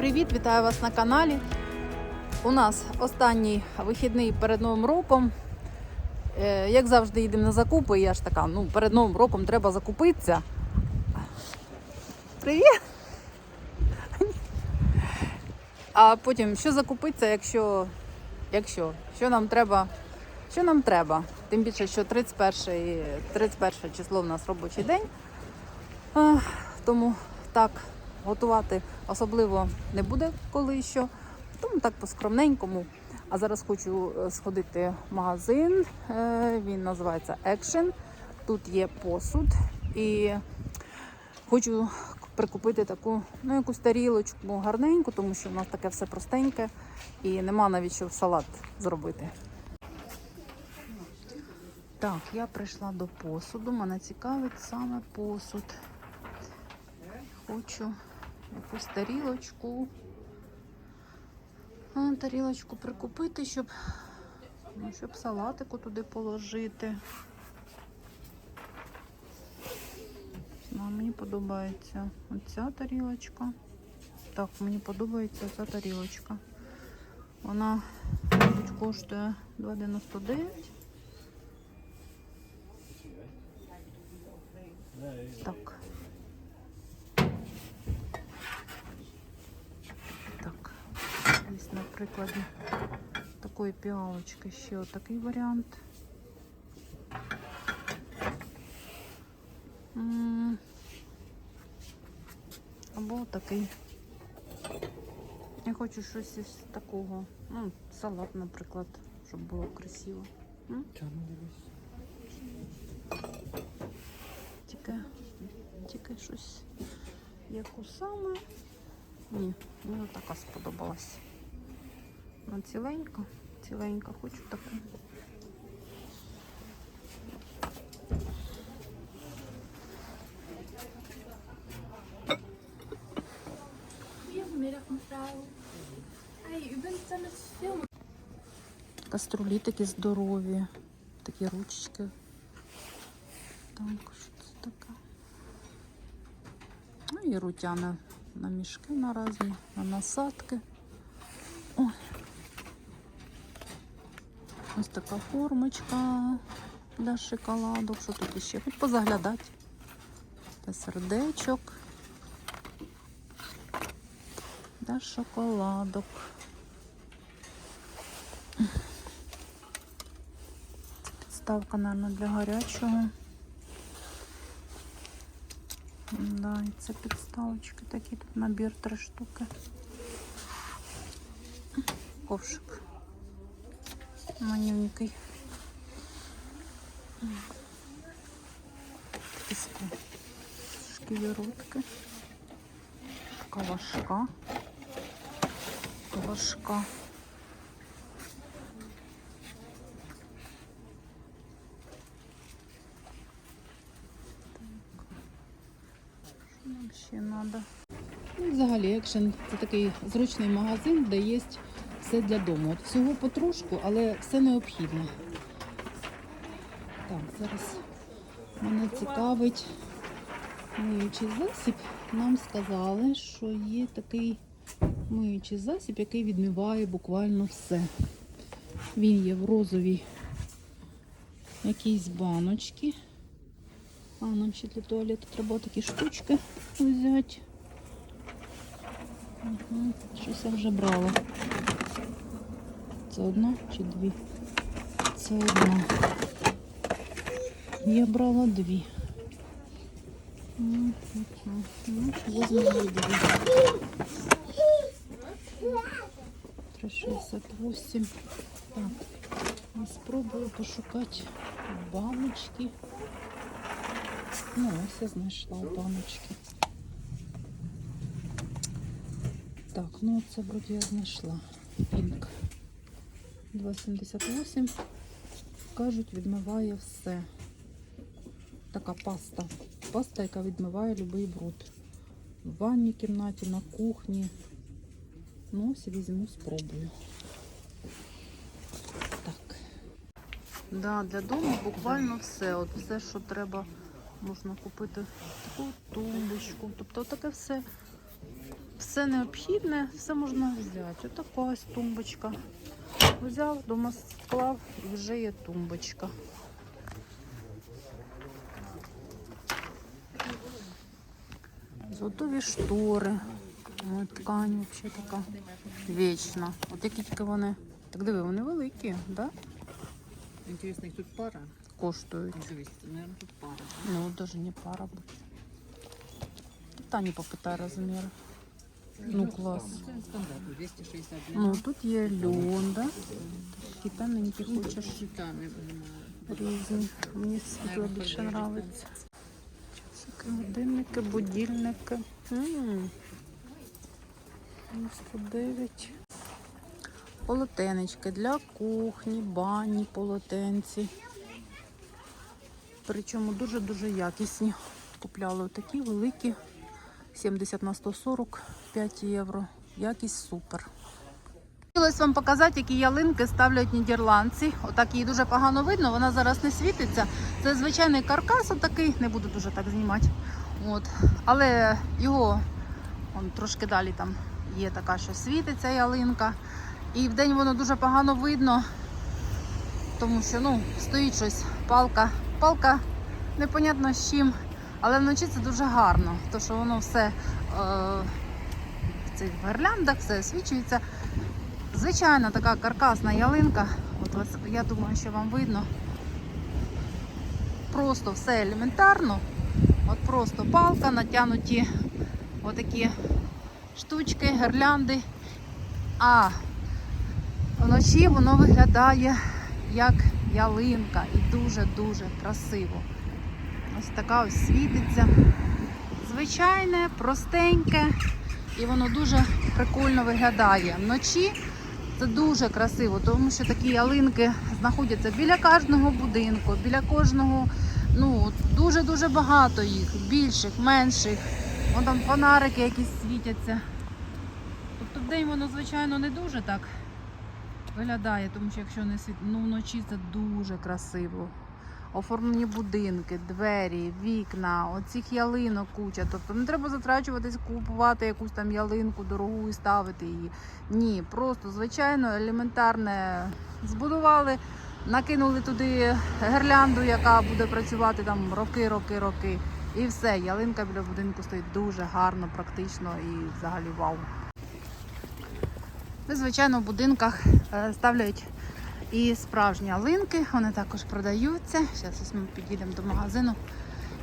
Привіт! Вітаю вас на каналі. У нас останній вихідний перед Новим роком. Е, Як завжди, їдемо на закупи. Я ж така, ну, перед Новим роком треба закупитися. Привіт! А потім, що закупитися, якщо, якщо, що нам треба, що нам треба? Тим більше, що 31, 31 число в нас робочий день. Тому так готувати особливо не буде коли що. Тому так по-скромненькому. А зараз хочу е, сходити в магазин. Е, Він називається Action. Тут є посуд. І хочу прикупити таку, ну, якусь тарілочку гарненьку, тому що в нас таке все простеньке і нема навіть що салат зробити. Так, я прийшла до посуду. Мене цікавить саме посуд. Хочу якусь тарілочку. Тарілочку прикупити, щоб, ну, щоб салатику туди положити. Ну, мені подобається оця тарілочка. Так, мені подобається ця тарілочка. Вона, мабуть, коштує 2,99. Так. Так. Ось, на прикладі такої піалочки ще отакий варіант. Або такий. Я хочу щось із такого. Ну, салат, наприклад, щоб було красиво. М? Тільки, тільки щось яку саме. Ні, мені така сподобалась. Вона ціленька, ціленька, хочу таку. Каструлі такі здорові, такі ручки. Так, що це таке? Ну і рутяна на мішки на разні, на насадки. Ой. Ось така формочка для шоколадок. Що тут іще? Хоч позаглядати. Та сердечок. Для шоколадок. Ставка, наверное, для гарячого. Да, і це підставочки такі. Тут набір три штуки. Ковшик. Манюнький. Така важка. Що нам ще треба? Ну, взагалі, екшен це такий зручний магазин, де є все для дому. От всього потрошку, але все необхідне. Так, зараз мене цікавить миючий засіб. Нам сказали, що є такий миючий засіб, який відмиває буквально все. Він є в розовій якійсь баночці. А, нам ще для туалету треба такі штучки взяти. Угу. Щось я вже брала. Це одна чи дві? Це одна. Я брала дві. Ну, возьму дві. 3,68. Так, я спробую пошукати баночки. Ну, ось я знайшла баночки. Так, ну це вроді я знайшла. Пінк. 2,78. Кажуть, відмиває все. Така паста. Паста, яка відмиває будь-який бруд. В ванній кімнаті, на кухні. Ну, ось візьму, спробую. Так. Да, для дому буквально все. От все, що треба, можна купити таку тумбочку. Тобто таке все все необхідне, все можна взяти. Отака ось тумбочка. Взяв, дома склав і вже є тумбочка. Готові штори. Ой, ткань взагалі така вічна. От які тільки вони. Так диви, вони великі, да? Интересно, их тут пара? Коштують. Дивись, наверное, тут пара. Ну, даже не пара будет. Таня попытай размер. Ну, 260 Ну, тут є льон, да? Такі тоненькі хочеш. Різні. Мені світло більше нравиться. Годинники, будильники. М. 99. Полотенечки для кухні, бані, полотенці. Причому дуже-дуже якісні. Купляли такі великі. 70 на 140, 5 євро. Якість супер. Хотілося вам показати, які ялинки ставлять нідерландці. Отак її дуже погано видно, вона зараз не світиться. Це звичайний каркас, отакий, не буду дуже так знімати. От. Але його он, трошки далі там є така, що світиться ялинка. І вдень воно дуже погано видно, тому що ну, стоїть щось, палка. Палка непонятно з чим, але вночі це дуже гарно, тому що воно все е, в цих гирляндах, все освічується. Звичайна така каркасна ялинка. От ось, я думаю, що вам видно. Просто все елементарно. От просто палка, натягнуті отакі штучки, гирлянди. А вночі воно виглядає як ялинка і дуже-дуже красиво. Ось така ось світиться. Звичайне, простеньке, і воно дуже прикольно виглядає. Вночі це дуже красиво, тому що такі ялинки знаходяться біля кожного будинку, біля кожного, ну, дуже-дуже багато їх, більших, менших. Вон там фонарики якісь світяться. Тобто вдень воно, звичайно, не дуже так виглядає, тому що якщо не світ, ну вночі це дуже красиво. Оформлені будинки, двері, вікна, оцих ялинок куча. Тобто не треба затрачуватись, купувати якусь там ялинку дорогу і ставити її. Ні, просто звичайно елементарне збудували, накинули туди гирлянду, яка буде працювати там роки, роки, роки. І все, ялинка біля будинку стоїть дуже гарно, практично і взагалі вау. Звичайно, в будинках е, ставлять і справжні ялинки, вони також продаються. Зараз ось ми підійдемо до магазину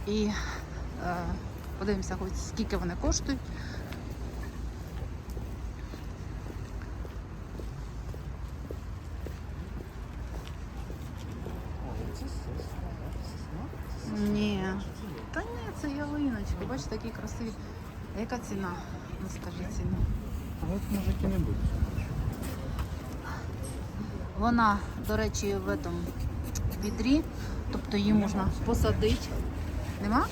і е, подивимося, хоч скільки вони коштують. Ні. Та ні, це ялиночки. Бачите, такі красиві. Яка ціна? Ну скажи ціну. А от мужики не будуть. Вона, до речі, в этом відрі, тобто її можна посадити. Нема?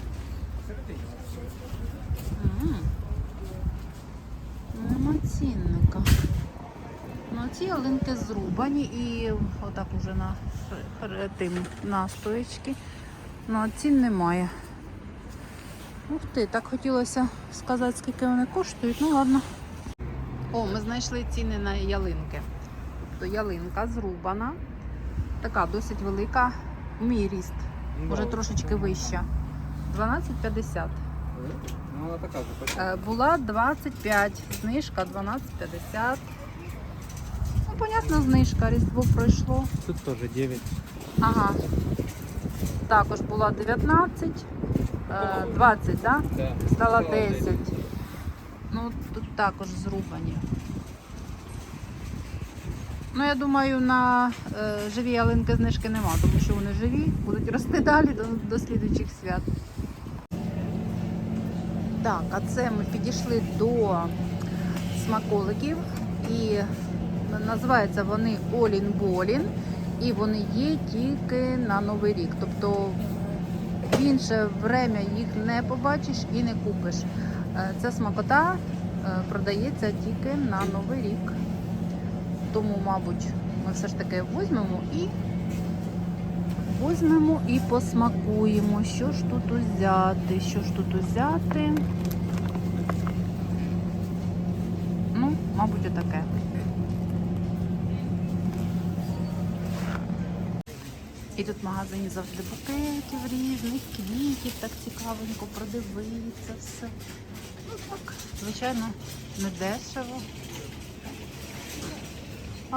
Нема цінника. Ну, ці ялинки зрубані і отак уже на тим на стоечки. Ну, а цін немає. Ух ти, так хотілося сказати, скільки вони коштують. Ну ладно. О, ми знайшли ціни на ялинки. Тобто ялинка зрубана, така досить велика, мій ріст, може трошечки вища. 12,50. Ну, вона така же. Е, Була 25, знижка 12,50. Ну, понятно, знижка, різдво пройшло. Тут теж 9. Ага. Також була 19, е, 20, так? Да? Да. Стала 10. Ну, тут також зрубані. Ну, я думаю, на е, живі ялинки знижки нема, тому що вони живі, будуть рости далі до, до слідуючих свят. Так, а це ми підійшли до смаколиків і називаються вони Олін Болін. І вони є тільки на Новий рік. Тобто в інше время їх не побачиш і не купиш. Е, Ця смакота е, продається тільки на Новий рік. Тому, мабуть, ми все ж таки візьмемо і візьмемо і посмакуємо. Що ж тут взяти? Що ж тут взяти? мабуть, отаке. І тут в магазині завжди букетів різних, квітів, так цікавенько продивитися все. Ну так, звичайно, не дешево.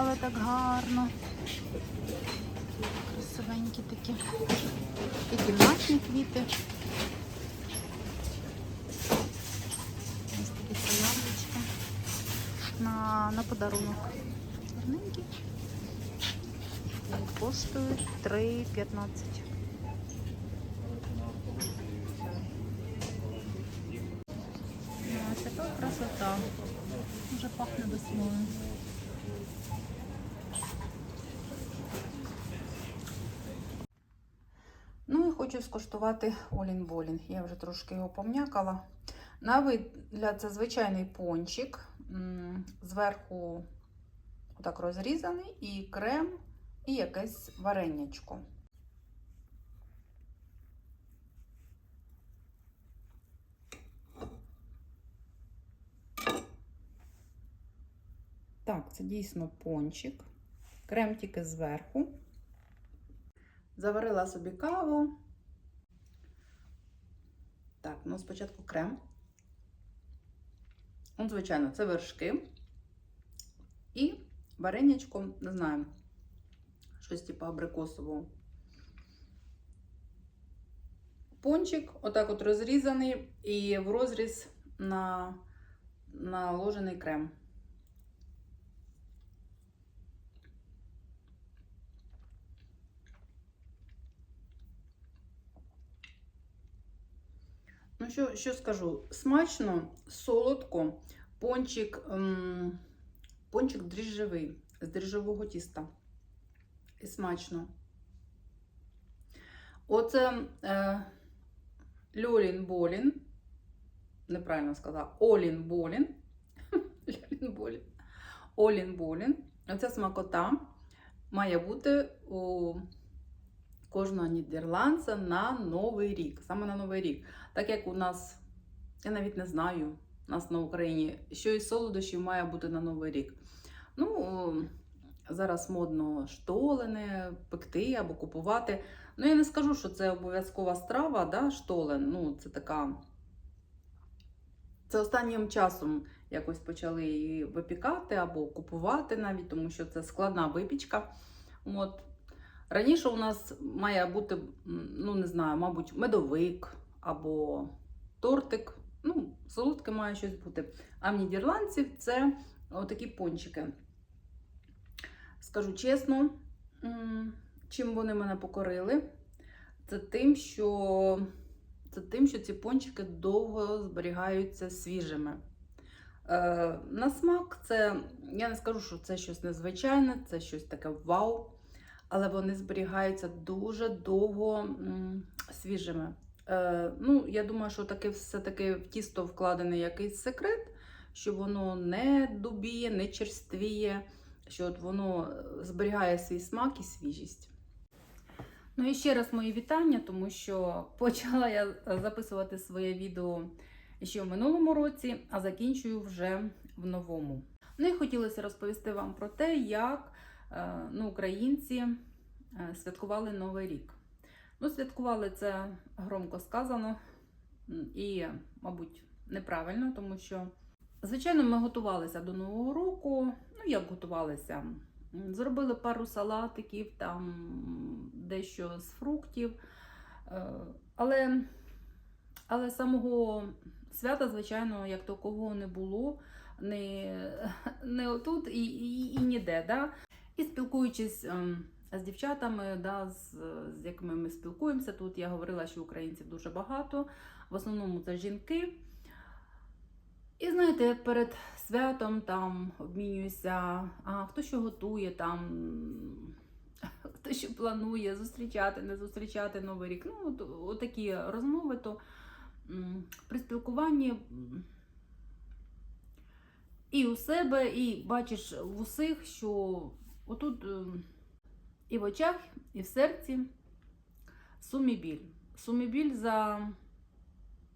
Але так гарно. Красивенькі такі. І кімнатні квіти. Ось такі трояндочки на, на подарунок. Гарненькі. Коштують 3,15. Ось така красота. Вже пахне весною. Ну і хочу скуштувати Олін Болін. Я вже трошки його пом'якала. На вигляд це звичайний пончик. Зверху так розрізаний, і крем, і якесь варенячко. Так, це дійсно пончик. Крем тільки зверху. Заварила собі каву. Так, ну спочатку крем. Ну, звичайно, це вершки. І варенячко, не знаю, щось типу абрикосового. Пончик, отак от розрізаний, і в розріз на, наложений крем. Ну, що, що скажу? Смачно, солодко, пончик, ем, пончик дріжджевий, з дріжджового тіста. І смачно. Оце е, Льолін Болін. Неправильно сказала. Олін Болін. Льолін Болін. Олін Болін. Оця смакота має бути у кожного нідерландця на Новий рік. Саме на Новий рік. Так як у нас, я навіть не знаю, у нас на Україні, що із солодощів має бути на Новий рік. Ну, зараз модно штолене, пекти або купувати. Ну, я не скажу, що це обов'язкова страва, да, штолен. Ну, це така. Це останнім часом якось почали її випікати або купувати навіть, тому що це складна випічка. От. Раніше у нас має бути, ну не знаю, мабуть, медовик або тортик. Ну, солодке має щось бути. А в нідерландців це отакі пончики. Скажу чесно, чим вони мене покорили, це тим, що, це тим, що ці пончики довго зберігаються свіжими. Е, на смак, це, я не скажу, що це щось незвичайне, це щось таке вау але вони зберігаються дуже довго свіжими. Е, ну, я думаю, що таки все-таки в тісто вкладений якийсь секрет, що воно не дубіє, не черствіє, що от воно зберігає свій смак і свіжість. Ну і ще раз мої вітання, тому що почала я записувати своє відео ще в минулому році, а закінчую вже в новому. Ну і хотілося розповісти вам про те, як е, ну, українці е, святкували Новий рік. Ну, святкували це громко сказано і, мабуть, неправильно, тому що, звичайно, ми готувалися до Нового року. Ну, як готувалися? Зробили пару салатиків, там дещо з фруктів. Е, Але, але самого свята, звичайно, як такого не було, не, не отут і, і, і ніде. Да? І спілкуючись ем, з дівчатами, да, з, з якими ми спілкуємося, тут я говорила, що українців дуже багато, в основному це жінки. І знаєте, перед святом там обмінююся, а хто що готує, там, хто що планує зустрічати, не зустрічати Новий рік. Ну, от, от розмови, то при спілкуванні і у себе, і бачиш в усіх, що отут ем, і в очах, і в серці сумібіль. Сумібіль за.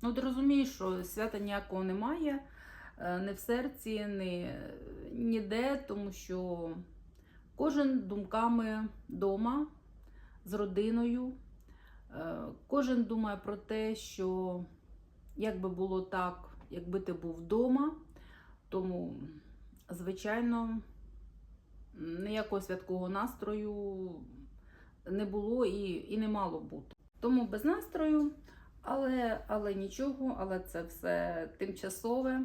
Ну, ти розумієш, що свята ніякого немає. е, не в серці, не, ніде, тому що кожен думками вдома з родиною. Е, Кожен думає про те, що як би було так, якби ти був вдома. Тому, звичайно, ніякого святкового настрою не було і, і не мало бути. Тому без настрою, але, але нічого, але це все тимчасове.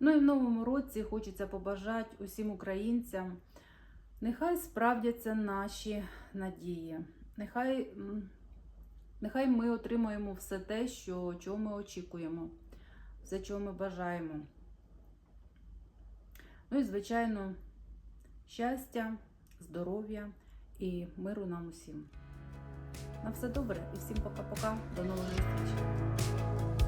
Ну і в новому році хочеться побажати усім українцям. Нехай справдяться наші надії. Нехай, нехай ми отримаємо все те, що, чого ми очікуємо, все, чого ми бажаємо. Ну і, звичайно, щастя, здоров'я і миру нам усім. На все добре і всім пока-пока. До нових зустрічей.